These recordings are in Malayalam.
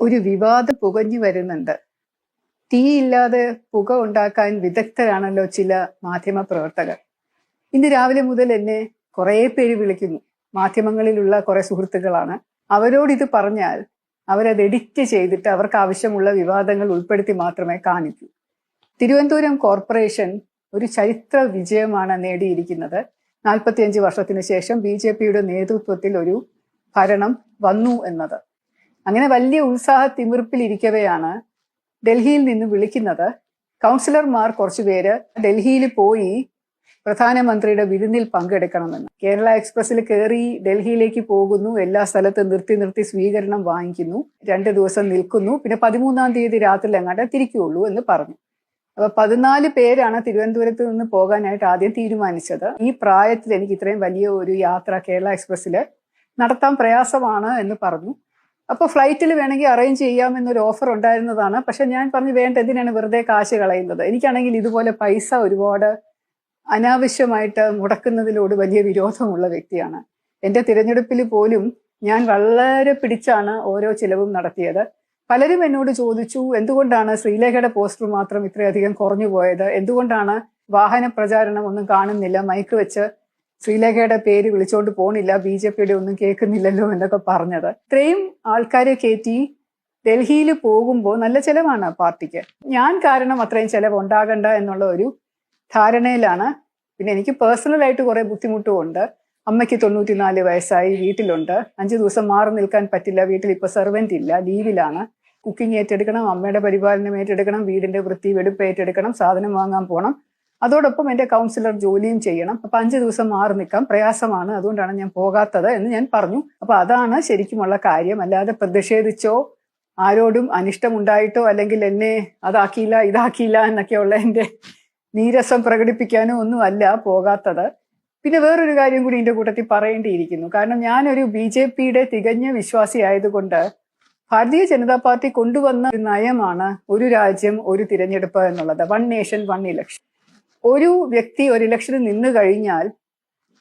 ഒരു വിവാദം പുകഞ്ഞു വരുന്നുണ്ട്. തീയില്ലാതെ പുക ഉണ്ടാക്കാൻ വിദഗ്ധരാണല്ലോ ചില മാധ്യമ പ്രവർത്തകർ ഇന്ന് രാവിലെ മുതൽ എന്നെ കുറേ പേര് വിളിക്കുന്നു. മാധ്യമങ്ങളിലുള്ള കുറെ സുഹൃത്തുക്കളാണ്. അവരോട് ഇത് പറഞ്ഞാൽ അവരത് എഡിറ്റ് ചെയ്തിട്ട് അവർക്ക് ആവശ്യമുള്ള വിവാദങ്ങൾ ഉൾപ്പെടുത്തി മാത്രമേ കാണിക്കൂ. തിരുവനന്തപുരം കോർപ്പറേഷൻ ഒരു ചരിത്ര വിജയമാണ് നേടിയിരിക്കുന്നത്. നാൽപ്പത്തിയഞ്ച് വർഷത്തിന് ശേഷം ബി ജെ പിയുടെ നേതൃത്വത്തിൽ ഒരു ഭരണം വന്നു എന്നത്. അങ്ങനെ വലിയ ഉത്സാഹ തിമിർപ്പിലിരിക്കവെയാണ് ഡൽഹിയിൽ നിന്ന് വിളിക്കുന്നത്. കൗൺസിലർമാർ കുറച്ചുപേര് ഡൽഹിയിൽ പോയി പ്രധാനമന്ത്രിയുടെ വിരുന്നിൽ പങ്കെടുക്കണമെന്ന്. കേരള എക്സ്പ്രസിൽ കയറി ഡൽഹിയിലേക്ക് പോകുന്നു. എല്ലാ സ്ഥലത്തും നിർത്തി നിർത്തി സ്വീകരണം വാങ്ങിക്കുന്നു. രണ്ട് ദിവസം നിൽക്കുന്നു. പിന്നെ പതിമൂന്നാം തീയതി രാത്രി അങ്ങോട്ട് തിരിക്കുകയുള്ളൂ എന്ന് പറഞ്ഞു. അപ്പൊ പതിനാല് പേരാണ് തിരുവനന്തപുരത്ത് നിന്ന് പോകാനായിട്ട് ആദ്യം തീരുമാനിച്ചത്. ഈ പ്രായത്തിൽ എനിക്ക് ഇത്രയും വലിയ ഒരു യാത്ര കേരള എക്സ്പ്രസ്സിൽ നടത്താൻ പ്രയാസമാണ് എന്ന് പറഞ്ഞു. അപ്പൊ ഫ്ലൈറ്റിൽ വേണമെങ്കിൽ അറേഞ്ച് ചെയ്യാമെന്നൊരു ഓഫർ ഉണ്ടായിരുന്നതാണ്. പക്ഷെ ഞാൻ പറഞ്ഞു വേണ്ട എന്തിനാണ് വെറുതെ കാശ് കളയുന്നത്? എനിക്കാണെങ്കിൽ ഇതുപോലെ പൈസ ഒരുപാട് അനാവശ്യമായിട്ട് മുടക്കുന്നതിനോട് വലിയ വിരോധമുള്ള വ്യക്തിയാണ്. എന്റെ തിരഞ്ഞെടുപ്പിൽ പോലും ഞാൻ വളരെ പിടിച്ചാണ് ഓരോ ചിലവും നടത്തിയത്. പലരും എന്നോട് ചോദിച്ചു എന്തുകൊണ്ടാണ് ശ്രീലേഖയുടെ പോസ്റ്റർ മാത്രം ഇത്രയധികം കുറഞ്ഞു പോയത്? എന്തുകൊണ്ടാണ് വാഹന പ്രചാരണം ഒന്നും കാണുന്നില്ല? മൈക്ക് വെച്ച് ശ്രീലേഖയുടെ പേര് വിളിച്ചോണ്ട് പോണില്ല. ബി ജെ പിയുടെ ഒന്നും കേൾക്കുന്നില്ലല്ലോ എന്നൊക്കെ പറഞ്ഞത്. ഇത്രയും ആൾക്കാരെ കയറ്റി ഡൽഹിയിൽ പോകുമ്പോൾ നല്ല ചെലവാണ് പാർട്ടിക്ക്. ഞാൻ കാരണം അത്രയും ചെലവ് ഉണ്ടാകണ്ട എന്നുള്ള ഒരു ധാരണയിലാണ്. പിന്നെ എനിക്ക് പേഴ്സണലായിട്ട് കുറെ ബുദ്ധിമുട്ടുമുണ്ട്. അമ്മയ്ക്ക് തൊണ്ണൂറ്റിനാല് വയസ്സായി വീട്ടിലുണ്ട്. അഞ്ചു ദിവസം മാറി നിൽക്കാൻ പറ്റില്ല. വീട്ടിൽ ഇപ്പൊ സെർവന്റ് ഇല്ല. ലീവിലാണ്. കുക്കിംഗ് ഏറ്റെടുക്കണം അമ്മയുടെ പരിപാലനം ഏറ്റെടുക്കണം വീടിന്റെ വൃത്തി വെടുപ്പ് ഏറ്റെടുക്കണം സാധനം വാങ്ങാൻ പോകണം അതോടൊപ്പം എന്റെ കൗൺസിലർ ജോലിയും ചെയ്യണം. അപ്പൊ അഞ്ച് ദിവസം മാറി നിൽക്കാം. പ്രയാസമാണ്. അതുകൊണ്ടാണ് ഞാൻ പോകാത്തത് എന്ന് ഞാൻ പറഞ്ഞു. അപ്പൊ അതാണ് ശരിക്കുമുള്ള കാര്യം. അല്ലാതെ പ്രതിഷേധിച്ചോ ആരോടും അനിഷ്ടമുണ്ടായിട്ടോ അല്ലെങ്കിൽ എന്നെ അതാക്കിയില്ല ഇതാക്കിയില്ല എന്നൊക്കെയുള്ള എന്റെ നീരസം പ്രകടിപ്പിക്കാനോ ഒന്നും അല്ല പോകാത്തത്. പിന്നെ വേറൊരു കാര്യം കൂടി എന്റെ കൂട്ടത്തിൽ പറയേണ്ടിയിരിക്കുന്നു. കാരണം ഞാനൊരു ബി ജെ പിയുടെ തികഞ്ഞ വിശ്വാസി ആയതുകൊണ്ട് ഭാരതീയ ജനതാ പാർട്ടി കൊണ്ടുവന്ന നയമാണ് ഒരു രാജ്യം ഒരു തിരഞ്ഞെടുപ്പ് എന്നുള്ളത്. വൺ നേഷൻ വൺ ഇലക്ഷൻ ഒരു വ്യക്തി ഒരു ഇലക്ഷന് നിന്ന് കഴിഞ്ഞാൽ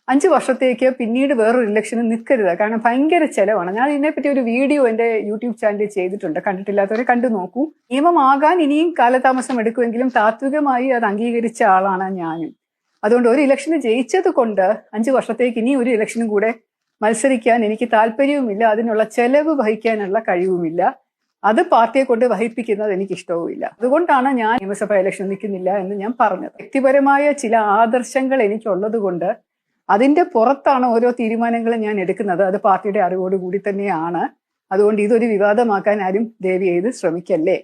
അഞ്ച് വർഷത്തേക്ക് പിന്നീട് വേറൊരു ഇലക്ഷന് നിൽക്കരുത്. കാരണം ഭയങ്കര ചെലവാണ്. ഞാൻ ഇതിനെപ്പറ്റി ഒരു വീഡിയോ എന്റെ യൂട്യൂബ് ചാനലിൽ ചെയ്തിട്ടുണ്ട്. കണ്ടിട്ടില്ലാത്തവരെ കണ്ടു നോക്കൂ. നിയമമാകാൻ ഇനിയും കാലതാമസം എടുക്കുമെങ്കിലും താത്വികമായി അത് അംഗീകരിച്ച ആളാണ് ഞാനും. അതുകൊണ്ട് ഒരു ഇലക്ഷന് ജയിച്ചത് കൊണ്ട് അഞ്ച് വർഷത്തേക്ക് ഇനി ഒരു ഇലക്ഷനും കൂടെ മത്സരിക്കാൻ എനിക്ക് താല്പര്യവുമില്ല. അതിനുള്ള ചെലവ് വഹിക്കാനുള്ള കഴിവുമില്ല. അത് പാർട്ടിയെ കൊണ്ട് വഹിപ്പിക്കുന്നത് എനിക്ക് ഇഷ്ടവുമില്ല അതുകൊണ്ടാണ് ഞാൻ നിയമസഭാ ഇലക്ഷൻ നിൽക്കുന്നില്ല എന്ന് ഞാൻ പറഞ്ഞത്. വ്യക്തിപരമായ ചില ആദർശങ്ങൾ എനിക്കുള്ളത് കൊണ്ട് അതിന്റെ പുറത്താണ് ഓരോ തീരുമാനങ്ങളും ഞാൻ എടുക്കുന്നത്. അത് പാർട്ടിയുടെ അറിവോടുകൂടി തന്നെയാണ്. അതുകൊണ്ട് ഇതൊരു വിവാദമാക്കാൻ ആരും ദേവി ചെയ്ത് ശ്രമിക്കല്ലേ?